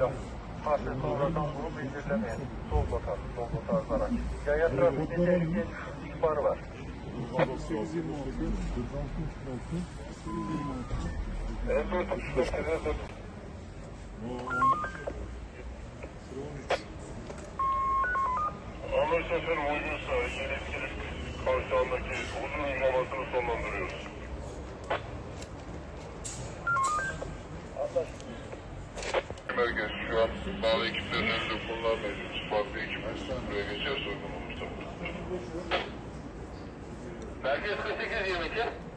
Yok. Hafif sonradan vurup incirlemeyen. Sol motor, sol motor araç. Yaya trafikte tehlike ihbarı var. 826. En son tutuştu. En son Anlaşıldı efendim uygunsa yetkili Merkez şu an bağlı ekiplerin önünde konular mevcut. Farklı ekipler buraya geçer sorun olmuş tabii. Merkez 48 22. 48 22.